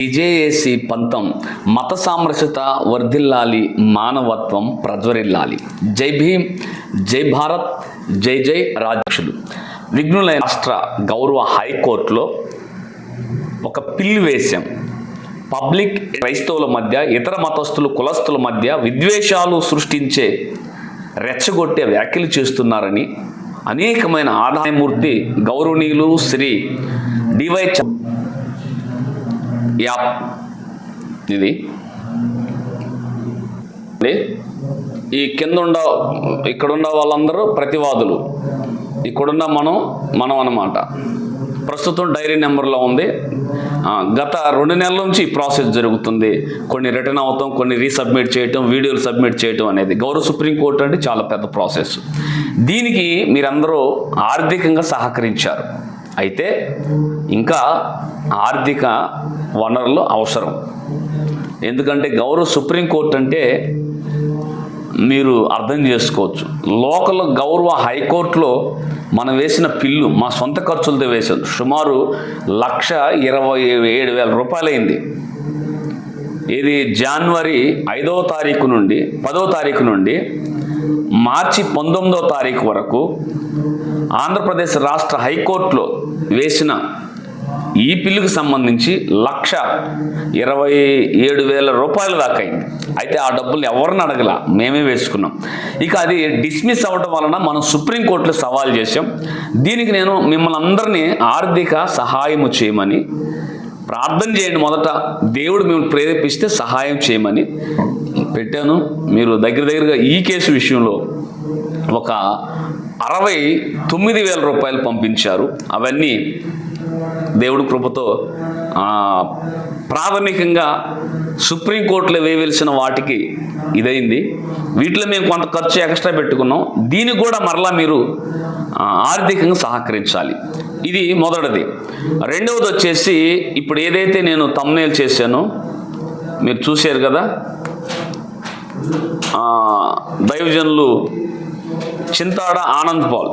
విజేఏసి పంతం మత సామరస్యత వర్ధిల్లాలి మానవత్వం ప్రజ్వరిల్లాలి. జై భీమ్ జై భారత్ జై జై రాజక్షులు విఘ్నులైన రాష్ట్ర గౌరవ హైకోర్టులో ఒక పిల్లి వేశాం. పబ్లిక్ క్రైస్తవుల మధ్య ఇతర మతస్థులు కులస్తుల మధ్య విద్వేషాలు సృష్టించే రెచ్చగొట్టే వ్యాఖ్యలు చేస్తున్నారని అనేకమైన ఆదాయమూర్తి గౌరవనీయులు శ్రీ డివై చ- యాప్. ఇది. ఈ కింద ఉండ ఇక్కడున్న వాళ్ళందరూ ప్రతివాదులు. ఇక్కడున్న మనం మనం అన్నమాట. ప్రస్తుతం డైరీ నెంబర్లో ఉంది. గత రెండు నెలల నుంచి ఈ ప్రాసెస్ జరుగుతుంది. కొన్ని రిటర్న్ అవుతాం కొన్ని రీసబ్మిట్ చేయటం వీడియోలు సబ్మిట్ చేయటం అనేది. గౌరవ సుప్రీంకోర్టు అంటే చాలా పెద్ద ప్రాసెస్. దీనికి మీరందరూ ఆర్థికంగా సహకరించారు. అయితే ఇంకా ఆర్థిక వనరులు అవసరం. ఎందుకంటే గౌరవ సుప్రీంకోర్టు అంటే మీరు అర్థం చేసుకోవచ్చు. లోకల్ గౌరవ హైకోర్టులో మనం వేసిన పిల్లు మా సొంత ఖర్చులతో వేసాం సుమారు లక్ష ఇరవై ఏడు వేల రూపాయలైంది. ఇది జనవరి ఐదవ తారీఖు నుండి పదవ తారీఖు నుండి మార్చి పంతొమ్మిదవ తారీఖు వరకు ఆంధ్రప్రదేశ్ రాష్ట్ర హైకోర్టులో వేసిన ఈ పిల్లుకు సంబంధించి లక్ష ఇరవై ఏడు వేల రూపాయల దాకా అయింది. అయితే ఆ డబ్బులు ఎవరిని అడగల? మేమే వేసుకున్నాం. ఇక అది డిస్మిస్ అవ్వడం వలన మనం సుప్రీంకోర్టులో సవాల్ చేసాం దీనికి నేను మిమ్మల్ని అందరినీ ఆర్థిక సహాయము చేయమని ప్రార్థన చేయండి. మొదట దేవుడు మేము ప్రేరేపిస్తే సహాయం చేయమని పెట్టాను. మీరు దగ్గర దగ్గరగా ఈ కేసు విషయంలో ఒక అరవై తొమ్మిది వేల రూపాయలు పంపించారు. అవన్నీ దేవుడి కృపతో ప్రాథమికంగా సుప్రీంకోర్టులో వేయవలసిన వాటికి ఇదైంది. వీటిలో మేము కొంత ఖర్చు ఎక్స్ట్రా పెట్టుకున్నాం. దీనికి కూడా మరలా మీరు ఆర్థికంగా సహకరించాలి. ఇది మొదటిది. రెండవది వచ్చేసి ఇప్పుడు ఏదైతే నేను తమ్నేల్ చేశానో మీరు చూశారు కదా దైవజనులు చింతాడ ఆనంద్ పాల్.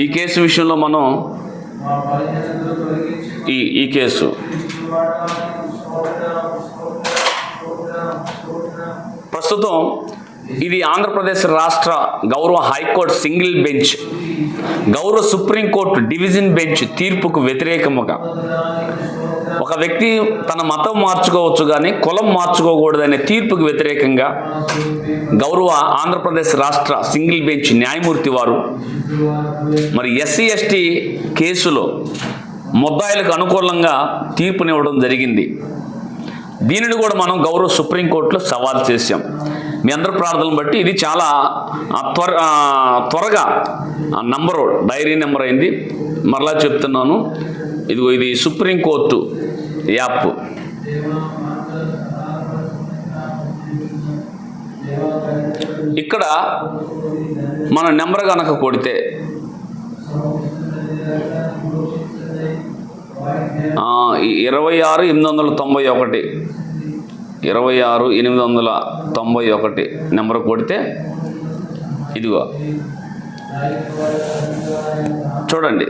ఈ కేసు విషయంలో మనం ఈ ఈ కేసు. ప్రస్తుతం ఇది ఆంధ్రప్రదేశ్ రాష్ట్ర గౌరవ హైకోర్టు సింగిల్ బెంచ్ గౌరవ సుప్రీంకోర్టు డివిజన్ బెంచ్ తీర్పుకు వ్యతిరేకముగా ఒక వ్యక్తి తన మతం మార్చుకోవచ్చు కానీ కులం మార్చుకోకూడదనే తీర్పుకు వ్యతిరేకంగా గౌరవ ఆంధ్రప్రదేశ్ రాష్ట్ర సింగిల్ బెంచ్ న్యాయమూర్తి వారు మరి ఎస్సీ ఎస్టీ కేసులో ముద్దాయిలకు అనుకూలంగా తీర్పునివ్వడం జరిగింది. దీనిని కూడా మనం గౌరవ సుప్రీంకోర్టులో సవాల్ చేశాం. మీ అందరి ప్రార్థనలు బట్టి ఇది చాలా త్వర ఆ, త్వరగా నంబరు డైరీ నెంబర్ అయింది. మరలా చెప్తున్నాను. ఇదిగో ఇది సుప్రీంకోర్టు యాప్. ఇక్కడ మన నెంబర్ కనుక కొడితే ఇరవై ఆరు ఎనిమిది వందల తొంభై ఒకటి ఇరవై ఆరు ఎనిమిది వందల తొంభై ఒకటి నెంబర్ కొడితే ఇదిగో. చూడండి.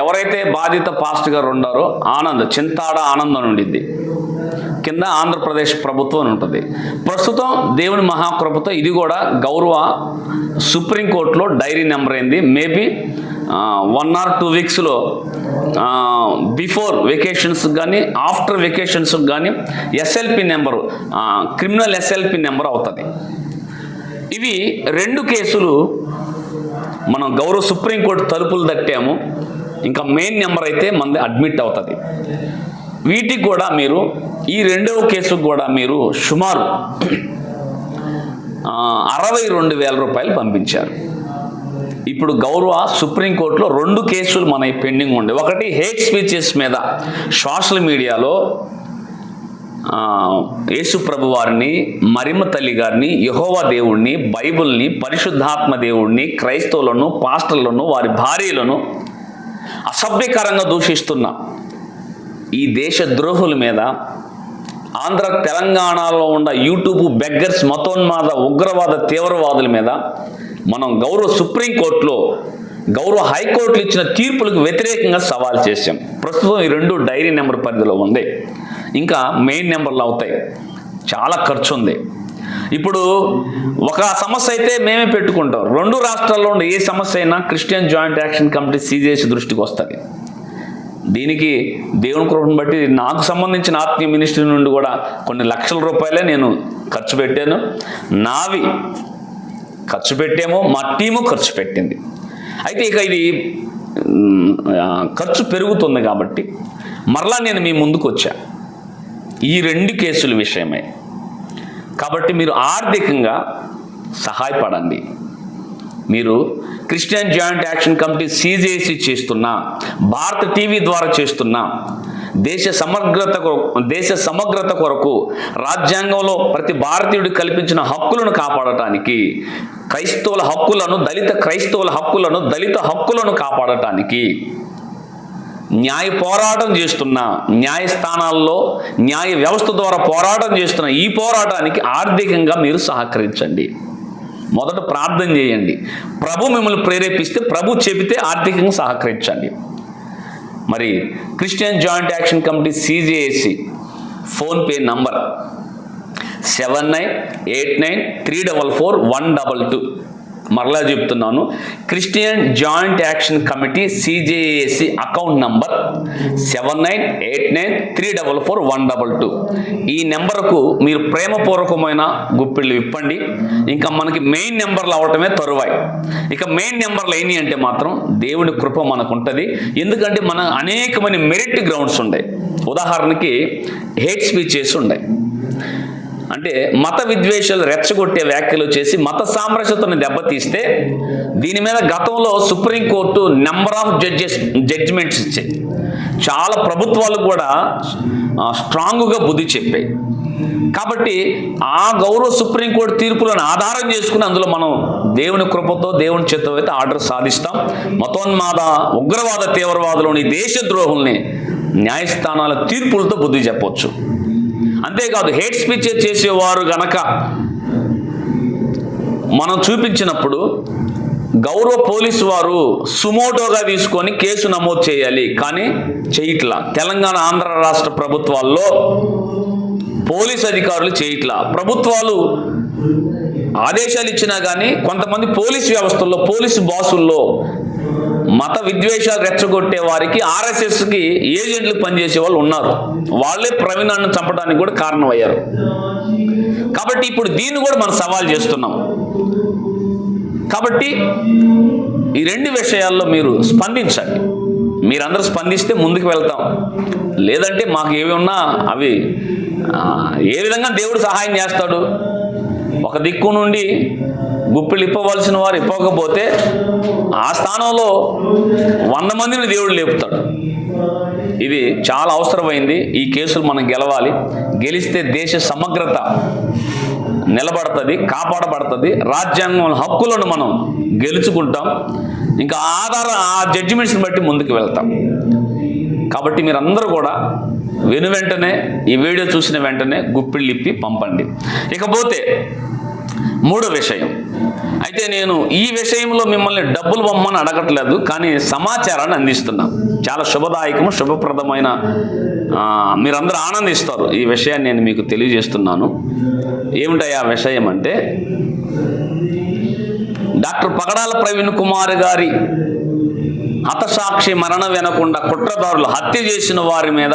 ఎవరైతే బాధిత పాస్ట్ గారు ఉన్నారో ఆనంద్ చింతాడ ఆనందం అని ఉండిద్ది. కింద ఆంధ్రప్రదేశ్ ప్రభుత్వం అని ఉంటుంది. ప్రస్తుతం దేవుని మహాకృపతో ఇది కూడా గౌరవ సుప్రీంకోర్టులో డైరీ నెంబర్ అయింది. మేబీ వన్ ఆర్ టూ వీక్స్లో బిఫోర్ వెకేషన్స్ కానీ ఆఫ్టర్ వెకేషన్స్ కానీ SLP number criminal SLP number అవుతుంది. ఇవి రెండు కేసులు మనం గౌరవ సుప్రీంకోర్టు తలుపులు తట్టాము ఇంకా మెయిన్ నెంబర్ అయితే మనది అడ్మిట్ అవుతుంది. వీటికి కూడా మీరు ఈ రెండవ కేసుకు కూడా మీరు సుమారు అరవై రెండు వేల రూపాయలు పంపించారు. ఇప్పుడు గౌరవ సుప్రీంకోర్టులో రెండు కేసులు మన పెండింగ్ ఉండే. ఒకటి హేట్ స్పీచెస్ మీద సోషల్ మీడియాలో యేసు ప్రభు వారిని మరిమ తల్లి గారిని యహోవా దేవుణ్ణి బైబిల్ని పరిశుద్ధాత్మ దేవుణ్ణి క్రైస్తవులను పాస్టర్లను వారి భార్యలను అసభ్యకరంగా దూషిస్తున్న ఈ దేశ ద్రోహుల మీద ఆంధ్ర తెలంగాణలో ఉన్న యూట్యూబ్ బెగ్గర్స్ మతోన్మాద ఉగ్రవాద తీవ్రవాదుల మీద మనం గౌరవ సుప్రీంకోర్టులో గౌరవ హైకోర్టులు ఇచ్చిన తీర్పులకు వ్యతిరేకంగా సవాల్ చేశాం. ప్రస్తుతం ఈ రెండు డైరీ నెంబర్ పరిధిలో ఉంది. ఇంకా మెయిన్ నెంబర్లు అవుతాయి. చాలా ఖర్చు ఉంది. ఇప్పుడు ఒక సమస్య అయితే మేమే పెట్టుకుంటాం. రెండు రాష్ట్రాల్లో ఉండే ఏ సమస్య అయినా Christian joint action committee CJC దృష్టికి వస్తుంది. దీనికి దేవుని కృపను బట్టి నాకు సంబంధించిన ఆత్మీయ మినిస్ట్రీ నుండి కూడా కొన్ని లక్షల రూపాయలే నేను ఖర్చు పెట్టాను. నావి ఖర్చు పెట్టాము మా టీము ఖర్చు పెట్టింది. అయితే ఇక ఇది ఖర్చు పెరుగుతుంది కాబట్టి మరలా నేను మీ ముందుకు వచ్చాను ఈ రెండు కేసుల విషయమే. కాబట్టి మీరు ఆర్థికంగా సహాయపడండి. మీరు Christian joint action committee CJC చేస్తున్న భారత టీవీ ద్వారా చేస్తున్న దేశ సమగ్రత కొరకు దేశ సమగ్రత కొరకు రాజ్యాంగంలో ప్రతి భారతీయుడు కల్పించిన హక్కులను కాపాడటానికి క్రైస్తవుల హక్కులను దళిత క్రైస్తవుల హక్కులను దళిత హక్కులను కాపాడటానికి న్యాయ పోరాటం చేస్తున్న న్యాయస్థానాల్లో న్యాయ వ్యవస్థ ద్వారా పోరాటం చేస్తున్న ఈ పోరాటానికి ఆర్థికంగా మీరు సహకరించండి. మొదట ప్రార్థన చేయండి. ప్రభు మిమ్మల్ని ప్రేరేపిస్తే ప్రభు చెబితే ఆర్థికంగా సహకరించండి. మరి Christian joint action committee CJAC PhonePe number seven nine eight nine three double four one double two. మరలా చెప్తున్నాను. Christian joint action committee CJAC account number seven nine eight nine three double four one double two. ఈ నెంబర్కు మీరు ప్రేమపూర్వకమైన గుప్పిళ్ళు ఇప్పండి ఇంకా మనకి main నెంబర్లు అవటమే తరువాయి. ఇక మెయిన్ నెంబర్లు ఏంటి అంటే మాత్రం దేవుని కృప మనకు ఉంటుంది ఎందుకంటే మన అనేకమైన మెరిట్ గ్రౌండ్స్ ఉన్నాయి ఉదాహరణకి హేట్ స్పీచెస్ ఉన్నాయి అంటే మత విద్వేషాలు రెచ్చగొట్టే వ్యాఖ్యలు చేసి మత సామరస్యతను దెబ్బతీస్తే దీని మీద గతంలో supreme court number of judges judgements ఇచ్చాయి. చాలా ప్రభుత్వాలు కూడా స్ట్రాంగ్గా బుద్ధి చెప్పాయి. కాబట్టి ఆ గౌరవ సుప్రీంకోర్టు తీర్పులను ఆధారం చేసుకుని అందులో మనం దేవుని కృపతో దేవుని చేత అయితే ఆర్డర్ సాధిస్తాం. మతోన్మాద ఉగ్రవాద తీవ్రవాదులోని దేశద్రోహుల్ని న్యాయస్థానాల తీర్పులతో బుద్ధి చెప్పొచ్చు. అంతేకాదు హేట్ స్పీచ్ చేసేవారు గనక మనం చూపించినప్పుడు గౌరవ పోలీసు వారు సుమోటోగా తీసుకొని కేసు నమోదు చేయాలి. కానీ చేయట్లా. తెలంగాణ ఆంధ్ర రాష్ట్ర ప్రభుత్వాల్లో పోలీస్ అధికారులు చేయట్లా. ప్రభుత్వాలు ఆదేశాలు ఇచ్చినా కానీ కొంతమంది పోలీస్ వ్యవస్థల్లో పోలీసు బాసుల్లో మత విద్వేషాలు రెచ్చగొట్టే వారికి ఆర్ఎస్ఎస్కి ఏజెంట్లు పనిచేసే వాళ్ళు ఉన్నారు. వాళ్ళే ప్రవీణాన్ని చంపడానికి కూడా కారణమయ్యారు. కాబట్టి ఇప్పుడు దీన్ని కూడా మనం సవాల్ చేస్తున్నాం. కాబట్టి ఈ రెండు విషయాల్లో మీరు స్పందించండి. మీరందరూ స్పందిస్తే ముందుకు వెళ్తాం. లేదంటే మాకు ఏవి ఉన్నా అవి ఏ విధంగా దేవుడు సహాయం చేస్తాడు? ఒక దిక్కు నుండి గుప్పిళ్ళు ఇప్పవలసిన వారు ఇప్పకపోతే ఆ స్థానంలో వంద మందిని దేవుడు లేపుతాడు. ఇది చాలా అవసరమైంది. ఈ కేసులు మనం గెలవాలి. గెలిస్తే దేశ సమగ్రత నిలబడుతుంది కాపాడబడుతుంది. రాజ్యాంగం హక్కులను మనం గెలుచుకుంటాం. ఇంకా ఆధార ఆ జడ్జిమెంట్స్ని బట్టి ముందుకు వెళ్తాం. కాబట్టి మీరందరూ కూడా విను వెంటనే ఈ వీడియో చూసిన వెంటనే గుప్పిళ్ళిప్పి పంపండి. ఇకపోతే మూడో విషయం. అయితే నేను ఈ విషయంలో మిమ్మల్ని డబ్బులు బొమ్మని అడగట్లేదు కానీ సమాచారాన్ని అందిస్తున్నాను చాలా శుభదాయకము శుభప్రదమైన మీరందరూ ఆనందిస్తారు. ఈ విషయాన్ని నేను మీకు తెలియజేస్తున్నాను. ఏమిటాయి ఆ విషయం అంటే డాక్టర్ పగడాల ప్రవీణ్ కుమార్ గారి హతసాక్షి మరణం వినకుండా కుట్రదారులు హత్య చేసిన వారి మీద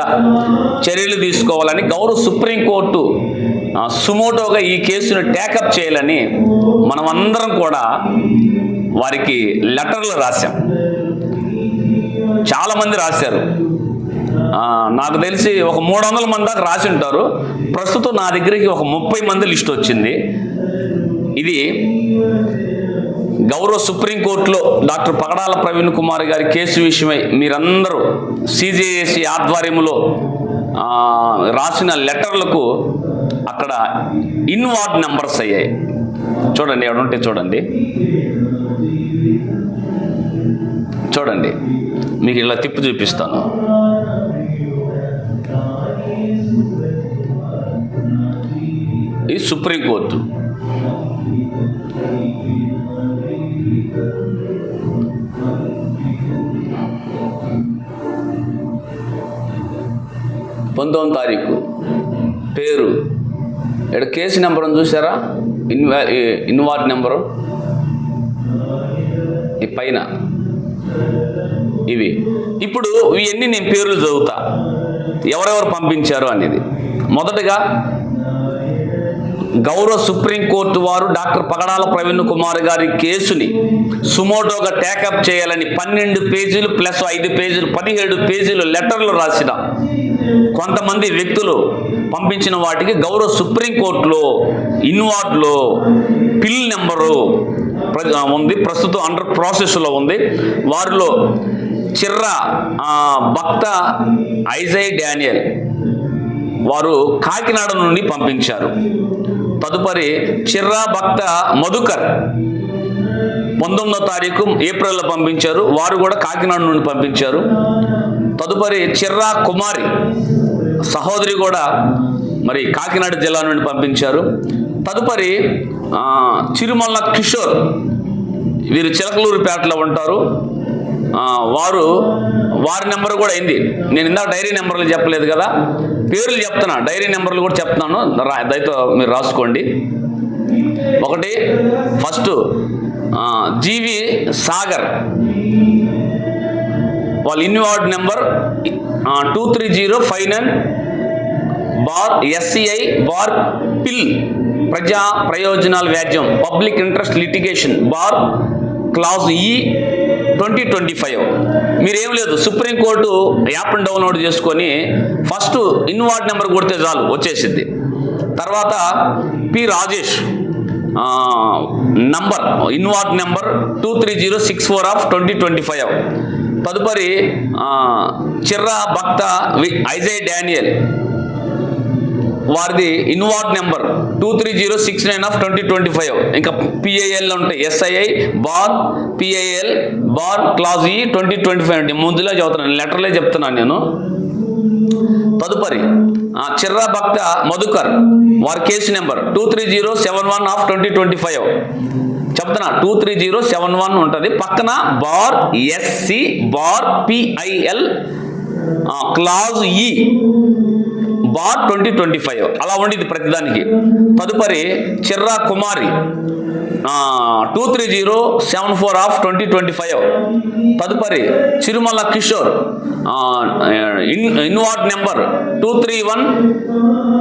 చర్యలు తీసుకోవాలని గౌరవ సుప్రీంకోర్టు సుమోటోగా ఈ కేసును టేకప్ చేయాలని మనమందరం కూడా వారికి లెటర్లు రాశాం. చాలామంది రాశారు. నాకు తెలిసి ఒక మూడు వందల మంది దాకా రాసి ఉంటారు. ప్రస్తుతం నా దగ్గరికి ఒక ముప్పై మంది లిస్ట్ వచ్చింది. ఇది గౌరవ సుప్రీంకోర్టులో డాక్టర్ పగడాల ప్రవీణ్ కుమార్ గారి కేసు విషయమై మీరందరూ సిజేఏసి ఆధ్వర్యంలో రాసిన లెటర్లకు అక్కడ ఇన్వార్డ్ నెంబర్స్ అయ్యాయి. చూడండి ఎవడుంటే చూడండి. చూడండి మీకు ఇలా తిప్పు చూపిస్తాను. ఇది సుప్రీంకోర్టు పంతొమ్మిది తారీఖు. పేరు. ఇక్కడ కేసు నెంబర్ చూసారా? ఇన్వా ఇన్వార్డ్ నెంబరు. ఈ పైన. ఇవి. ఇప్పుడు ఇవన్నీ నేను పేర్లు చదువుతా. ఎవరెవరు పంపించారు అనేది. మొదటగా గౌరవ సుప్రీంకోర్టు వారు డాక్టర్ పగడాల ప్రవీణ్ కుమార్ గారి కేసుని సుమోటోగా టేకప్ చేయాలని పన్నెండు పేజీలు ప్లస్ ఐదు పేజీలు పదిహేడు పేజీలు లెటర్లు రాసిన కొంతమంది వ్యక్తులు పంపించిన వాటికి గౌరవ సుప్రీంకోర్టులో ఇన్వార్డ్లో పిల్ నెంబరు ప్ర- ఉంది. ప్రస్తుతం అండర్ ప్రాసెస్లో ఉంది. వారిలో చిర్ర భక్త ఐజై డానియల్ వారు కాకినాడ నుండి పంపించారు. తదుపరి చిర్రా భక్త మధుకర్ పంతొమ్మిదో తారీఖు ఏప్రిల్లో పంపించారు. వారు కూడా కాకినాడ నుండి పంపించారు. తదుపరి చిర్రా కుమారి సహోదరి కూడా మరి కాకినాడ జిల్లా నుండి పంపించారు. తదుపరి చిరుమల్ల కిషోర్ వీరు చిలకలూరుపేటలో ఉంటారు. వారు వారి నెంబర్ కూడా అయింది. నేను ఇందాక డైరీ నెంబర్లు చెప్పలేదు కదా. పేర్లు చెప్తున్నా డైరీ నెంబర్లు కూడా చెప్తున్నాను. దయతో మీరు రాసుకోండి. ఒకటి ఫస్ట్ జీవి సాగర్. వాళ్ళ inward number two three zero five nine bar SCI bar PIL ప్రజా ప్రయోజనాల వ్యాజ్యం public interest litigation bar clause E twenty twenty five మీరేం లేదు సుప్రీంకోర్టు యాప్ని డౌన్లోడ్ చేసుకొని ఫస్ట్ ఇన్వార్డ్ నెంబర్ కొడితే చాలు వచ్చేసింది తర్వాత పి రాజేష్ ఆ, number inward number two three zero six four of twenty twenty five తదుపరి చిర్రా భక్త వి- ఐజయ్ డానియల్. వారిది inward number two three zero six nine of twenty twenty five. ఇంకా పిఐఎల్ ఉంటాయి SII bar PIL bar clause E twenty twenty five అంటే ముందులో చదువుతున్నాను లెటర్లే చెప్తున్నాను నేను. తదుపరి చిర్ర చిర్రా భక్త మధుకర్ వారి case number two three zero seven one of twenty twenty five. చెప్తున్నా two three zero seven one ఉంటుంది. పక్కన bar SC bar PIL clause E. Bar twenty twenty five. అలా ఉండేది ప్రతిదానికి. తదుపరి Chirra Kumari. Two three zero seven four of twenty twenty five తదుపరి Chirumala Kishore. In inward number two three one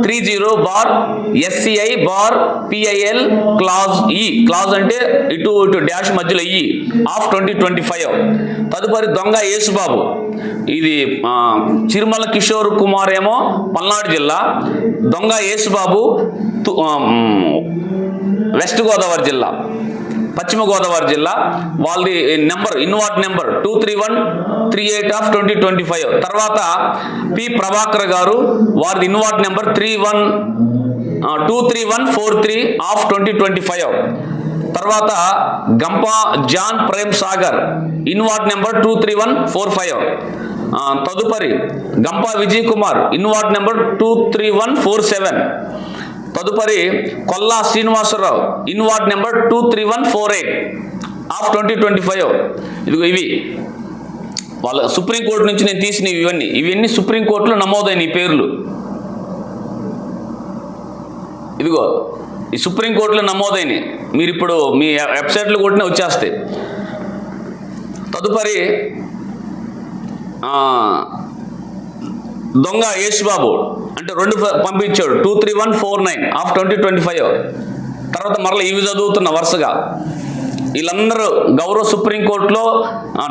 three zero bar SCI bar PIL clause E clause అంటే ఇటు ఇటు dash మధ్యలో ఈ ఆఫ్ ట్వంటీ ట్వంటీ ఫైవ్ తదుపరి దొంగ యేసుబాబు. ఇది చిరుమల కిషోర్ కుమార్ ఏమో పల్నాడు జిల్లా. దొంగ యేసుబాబు తు- వెస్ట్ గోదావరి జిల్లా పశ్చిమ గోదావరి జిల్లా వాళ్ళది number inward number two three one three eight of twenty twenty five తర్వాత పి ప్రభాకర్ గారు వారిది inward number three one two three one four three of twenty twenty five తర్వాత Gampa John Prem Sagar inward number two three one four five తదుపరి Gampa Vijay Kumar inward number two three one four seven తదుపరి Kolla Srinivasarao. Inward number two three one four eight. Of twenty twenty five. ఇదిగో ఇవి. వాళ్ళ supreme court నుంచి నేను తీసిన ఇవన్నీ. ఇవన్నీ సుప్రీంకోర్టులో నమోదైన ఈ పేర్లు. ఇదిగో ఈ సుప్రీంకోర్టులో నమోదైనవి. మీరు ఇప్పుడు మీ వెబ్సైట్లు కొట్టిన వచ్చేస్తాయి. తదుపరి దొంగ యేసుబాబు. అంటే రెండు పంపించాడు. Two three one four nine of twenty twenty five తర్వాత మరలా ఇవి చదువుతున్న వరుసగా. వీళ్ళందరూ గౌరవ సుప్రీంకోర్టులో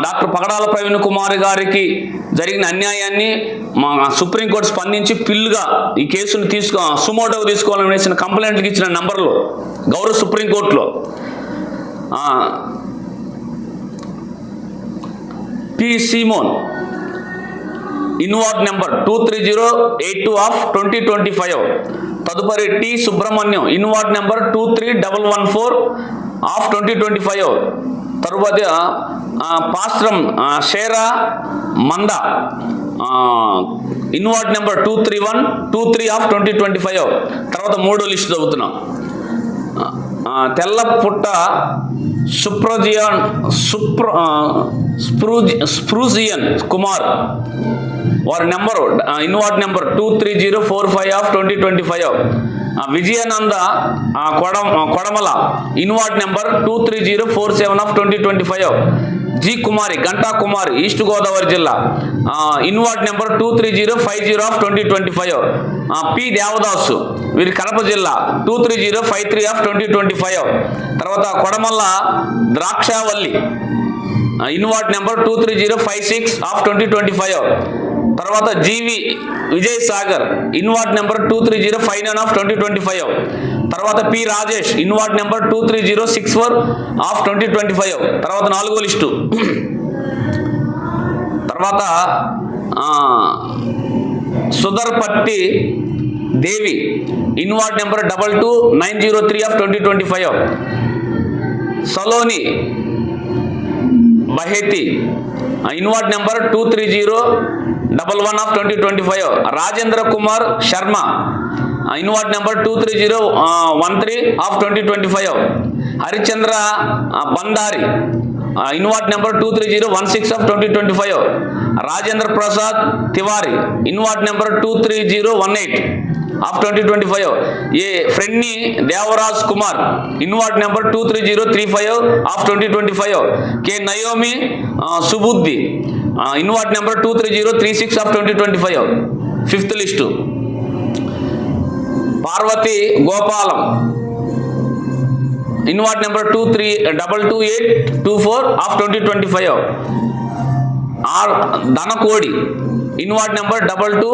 డాక్టర్ పగడాల ప్రవీణ్ కుమార్ గారికి జరిగిన అన్యాయాన్ని మా సుప్రీంకోర్టు స్పందించి పిల్లుగా ఈ కేసును తీసుకో సుమోటోకు తీసుకోవాలని వేసిన కంప్లైంట్కి ఇచ్చిన నంబర్లు గౌరవ సుప్రీంకోర్టులో P. Simon. Inward number two three zero eight two of twenty twenty five. తదుపరి T Subrahmanyam inward number two three double one four of twenty twenty five. తరువాత ఆ, Shera Manda inward number two three one two three of twenty twenty five. తర్వాత మూడో list చదువుతున్నాం. తెల్ల పుట్ట సుప్రోజియాన్ సుప్ర స్ప్రూజి స్ప్రూజియన్ కుమార్. వారి number inward number two three zero four five of twenty twenty five. Vijayananda ఆ, కొడ Kodamala inward number two three zero four seven of twenty twenty five. G Kumari Ganta Kumar east Godavari జిల్లా. Inward number two three zero five zero of twenty twenty five. P Devadasu వీరి కడప జిల్లా two three zero five three of twenty twenty five. తర్వాత Kodamalla Drakshavalli. Inward number two three zero five six of twenty twenty five. తర్వాత G V Vijay Sagar inward number two three zero five nine of twenty twenty five. తర్వాత P Rajesh inward number two three zero six four of twenty twenty five. తర్వాత నాలుగో list. తర్వాత Sudharpatti Devi inward number double two nine zero three of twenty twenty five. Saloni Baheti inward number two three zero double one of twenty twenty five Rajendra Kumar Sharma inward number two three zero one three of twenty twenty five Harichandra Bandari inward number two three zero one six of twenty twenty five Rajendra Prasad Tiwari inward number two three zero one eight of twenty twenty five A ఫ్రెండ్ని Devaraj Kumar inward number two three zero three five of twenty twenty five K Naomi Subuddhi inward number two three zero three six of twenty twenty five fifth list Parvathi Gopalam inward number two three double two eight two four of twenty twenty five R Dhanakodi inward number double two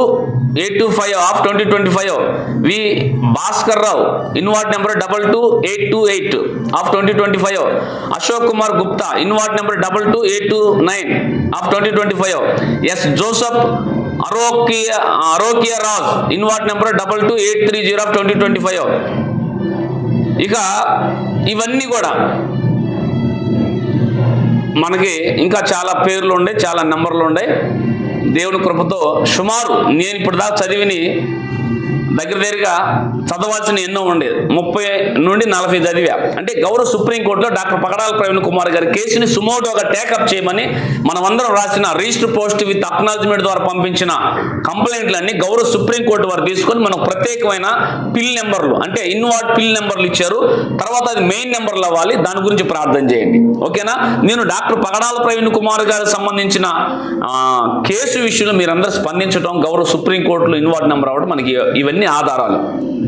eight two five of twenty twenty five. V Bhaskar Rao inward number double two eight two eight of twenty twenty five. Ashok Kumar Gupta inward number double two eight two nine of twenty twenty five. S Joseph Arokia Arokia Raj inward number double two eight three zero of twenty twenty five. ఇక ఇవన్నీ కూడా మనకి ఇంకా చాలా పేర్లు ఉండే చాలా నెంబర్లు ఉండే. దేవుని కృపతో సుమారు నేను ఇప్పుడు దాకా చదివిని దగ్గర దగ్గరగా చదవాల్సిన ఎన్నో ఉండేది. ముప్పై నుండి నలభై చదివా. అంటే గౌరవ సుప్రీంకోర్టులో డాక్టర్ పగడాల ప్రవీణ్ కుమార్ గారి కేసుని సుమోటోగా టేకప్ చేయమని మనమందరం రాసిన రిజిస్టర్ పోస్ట్ విత్ అక్నాలజ్మెంట్ ద్వారా పంపించిన కంప్లైంట్లన్నీ గౌరవ సుప్రీంకోర్టు వారు తీసుకొని మనకు ప్రత్యేకమైన పిల్ నెంబర్లు అంటే ఇన్వాట్ పిల్ నెంబర్లు ఇచ్చారు. తర్వాత అది మెయిన్ నెంబర్లు అవ్వాలి. దాని గురించి ప్రార్థన చేయండి. ఓకేనా? నేను డాక్టర్ పగడాల ప్రవీణ్ కుమార్ గారికి సంబంధించిన కేసు విషయంలో మీరందరూ స్పందించడం గౌరవ సుప్రీంకోర్టులో ఇన్వార్డ్ నెంబర్ అవ్వడం మనకి ఇవన్నీ ఆధారాలు.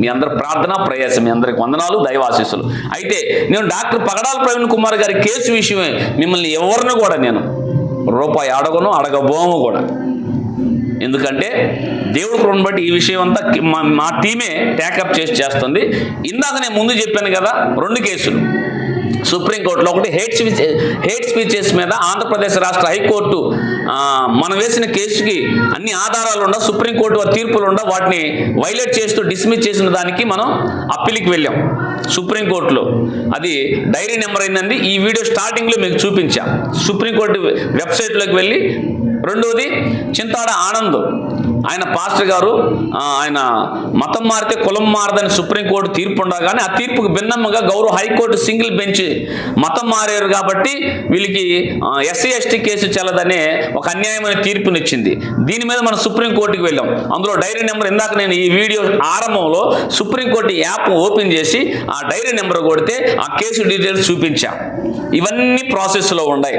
మీ అందరి ప్రార్థన ప్రయాసం మీ అందరికి వందనాలు దైవాశీస్సులు. అయితే నేను డాక్టర్ పగడాల ప్రవీణ్ కుమార్ గారి కేసు విషయమే మిమ్మల్ని ఎవరిని కూడా నేను రూపాయి అడగను అడగబోము కూడా. ఎందుకంటే దేవుడు కృపను బట్టి ఈ విషయం అంతా మా మా టీమే టేకప్ చేసి చేస్తుంది. ఇందాక నేను ముందు చెప్పాను కదా రెండు కేసులు. సుప్రీంకోర్టులో ఒకటి హేట్ స్పీచ్ హేట్ స్పీచెస్ మీద ఆంధ్రప్రదేశ్ రాష్ట్ర హైకోర్టు మనం వేసిన కేసుకి అన్ని ఆధారాలు ఉండ సుప్రీంకోర్టు తీర్పులు ఉండ వాటిని వైలేట్ చేస్తూ డిస్మిస్ చేసిన దానికి మనం అప్పీల్కి వెళ్ళాం సుప్రీంకోర్టులో. అది డైరీ నెంబర్ అయిందండి. ఈ వీడియో స్టార్టింగ్లో మీకు చూపించాం. సుప్రీంకోర్టు వెబ్సైట్లోకి వెళ్ళి రెండవది చింతాడ ఆనంద్. ఆయన పాస్టర్ గారు ఆయన మతం మారితే కులం మారదని సుప్రీంకోర్టు తీర్పు ఉండగానే ఆ తీర్పుకు భిన్నముగా గౌరవ హైకోర్టు సింగిల్ బెంచ్ మతం మారారు కాబట్టి వీళ్ళకి ఎస్సీ ఎస్టీ కేసు చెల్లదనే ఒక అన్యాయమైన తీర్పునిచ్చింది. దీని మీద మనం సుప్రీంకోర్టుకి వెళ్ళాం. అందులో డైరీ నెంబర్ ఇందాక నేను ఈ వీడియో ఆరంభంలో సుప్రీంకోర్టు యాప్ ఓపెన్ చేసి ఆ డైరీ నెంబర్ కొడితే ఆ కేసు డీటెయిల్స్ చూపించా. ఇవన్నీ ప్రాసెస్లో ఉన్నాయి.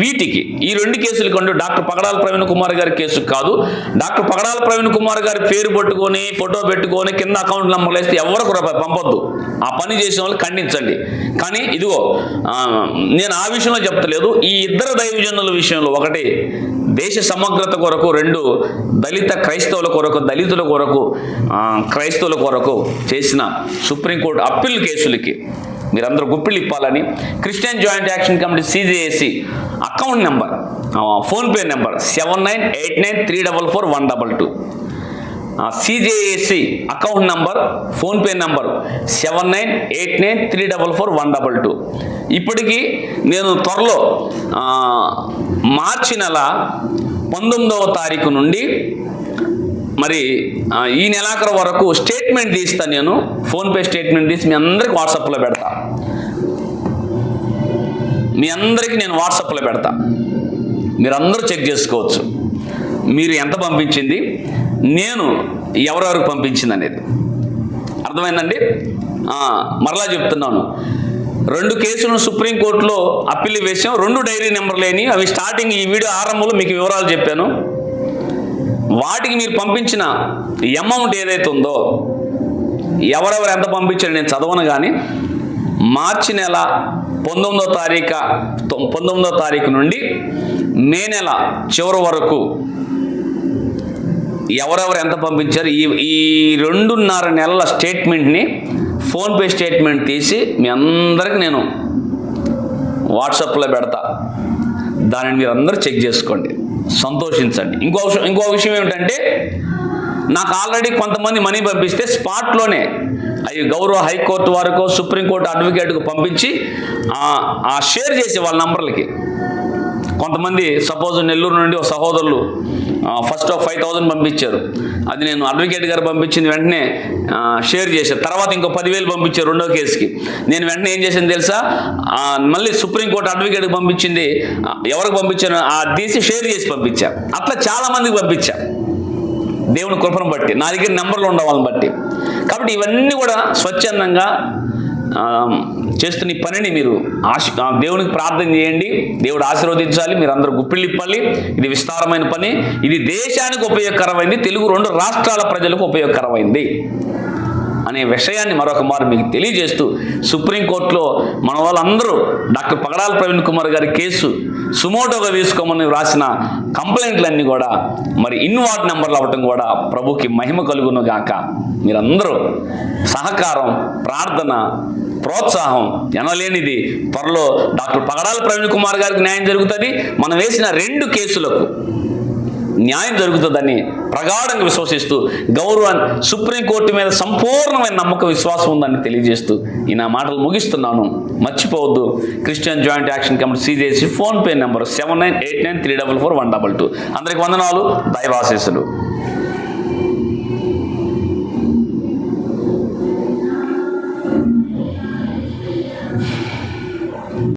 వీటికి ఈ రెండు కేసులు కొండు డాక్టర్ పగడాల ప్రవీణ్ కుమార్ గారి కేసు కాదు డాక్టర్ పగడాల ప్రవీణ్ కుమార్ గారి పేరు పట్టుకొని ఫోటో పెట్టుకొని కింద అకౌంట్ నెంబర్ వేస్తే ఎవరికి రూపాయి పంపొద్దు. ఆ పని చేసిన వాళ్ళు ఖండించండి. కానీ ఇదిగో నేను ఆ విషయంలో చెప్తలేదు. ఈ ఇద్దరు దైవజనుల విషయంలో ఒకటి దేశ సమగ్రత కొరకు రెండు దళిత క్రైస్తవుల కొరకు దళితుల కొరకు క్రైస్తవుల కొరకు చేసిన సుప్రీంకోర్టు అప్పీల్ కేసులకి మీరందరూ గుప్పిళ్ళు ఇప్పాలని Christian joint action committee CGAC account number PhonePe number seven nine eight nine three double four one double two. CJAC account number PhonePe number seven nine eight nine three double four one double two. ఇప్పటికీ నేను త్వరలో మార్చి నెల పంతొమ్మిదవ తారీఖు నుండి మరి ఈ నెలాఖరు వరకు స్టేట్మెంట్ తీస్తాను నేను. ఫోన్పే స్టేట్మెంట్ తీసి మీ అందరికి వాట్సాప్లో పెడతా. మీ అందరికీ నేను వాట్సాప్లో పెడతా. మీరందరూ చెక్ చేసుకోవచ్చు. మీరు ఎంత పంపించింది? నేను ఎవరెవరికి పంపించింది అనేది. అర్థమైందండి? మరలా చెప్తున్నాను. రెండు కేసులను సుప్రీంకోర్టులో అప్పీల్ వేసాం రెండు డైరీ నెంబర్ లేని అవి స్టార్టింగ్ ఈ వీడియో ఆరంభంలో మీకు వివరాలు చెప్పాను. వాటికి మీరు పంపించిన అమౌంట్ ఏదైతే ఉందో ఎవరెవరు ఎంత పంపించారు నేను చదవను కానీ మార్చి నెల పంతొమ్మిదో తారీఖు పంతొమ్మిదో తారీఖు నుండి మే నెల చివరి వరకు ఎవరెవరు ఎంత పంపించారు ఈ ఈ రెండున్నర నెలల స్టేట్మెంట్ని ఫోన్పే స్టేట్మెంట్ తీసి మీ అందరికి నేను వాట్సాప్లో పెడతా. దానిని మీరు అందరూ చెక్ చేసుకోండి. సంతోషించండి. ఇంకో విషయం ఇంకో విషయం ఏమిటంటే నాకు ఆల్రెడీ కొంతమంది మనీ పంపిస్తే స్పాట్లోనే అవి గౌరవ హైకోర్టు వరకు సుప్రీంకోర్టు అడ్వకేట్కు పంపించి ఆ- షేర్ చేసే వాళ్ళ నంబర్లకి. కొంతమంది సపోజ్ నెల్లూరు నుండి ఒక సహోదరులు ఫస్ట్ ఒక ఫైవ్ థౌజండ్ పంపించారు. అది నేను అడ్వకేట్ గారు పంపించింది వెంటనే షేర్ చేశాను తర్వాత ఇంకో పదివేలు పంపించారు రెండో కేసుకి. నేను వెంటనే ఏం చేశాను తెలుసా? మళ్ళీ సుప్రీంకోర్టు అడ్వకేట్కి పంపించింది ఎవరికి పంపించాను? ఆ తీసి షేర్ చేసి పంపించా. అట్లా చాలా మందికి పంపించా. దేవుని కృపను బట్టి నా దగ్గర నెంబర్లు ఉండవాలని బట్టి. కాబట్టి ఇవన్నీ కూడా స్వచ్ఛందంగా చేస్తున్న ఈ పనిని మీరు ఆశ దేవునికి ప్రార్థన చేయండి. దేవుడు ఆశీర్వదించాలి. మీరు అందరూ గుప్పిళ్ళిప్పాలి ఇది విస్తారమైన పని. ఇది దేశానికి ఉపయోగకరమైంది. తెలుగు రెండు రాష్ట్రాల ప్రజలకు ఉపయోగకరమైంది. అనే విషయాన్ని మరొక మారు మీకు తెలియజేస్తూ సుప్రీంకోర్టులో మన వాళ్ళందరూ డాక్టర్ పగడాల ప్రవీణ్ కుమార్ గారి కేసు సుమోటోగా వేసుకోమని వ్రాసిన కంప్లైంట్లన్నీ కూడా మరి ఇన్వార్డ్ నెంబర్లు అవ్వటం కూడా ప్రభుకి మహిమ కలుగును గాక. మీరందరూ సహకారం ప్రార్థన ప్రోత్సాహం ఎనలేనిది త్వరలో డాక్టర్ పగడాల ప్రవీణ్ కుమార్ గారికి న్యాయం జరుగుతుంది. మనం వేసిన రెండు కేసులకు న్యాయం జరుగుతుందని ప్రగాఢంగా విశ్వసిస్తూ గౌరవ సుప్రీంకోర్టు మీద సంపూర్ణమైన నమ్మక విశ్వాసం ఉందని తెలియజేస్తూ ఈ నా మాటలు ముగిస్తున్నాను. మర్చిపోవద్దు. Christian joint action committee phone PhonePe number seven nine eight nine three double four one double two. అందరికి వందనాలు. దైవాశీసులు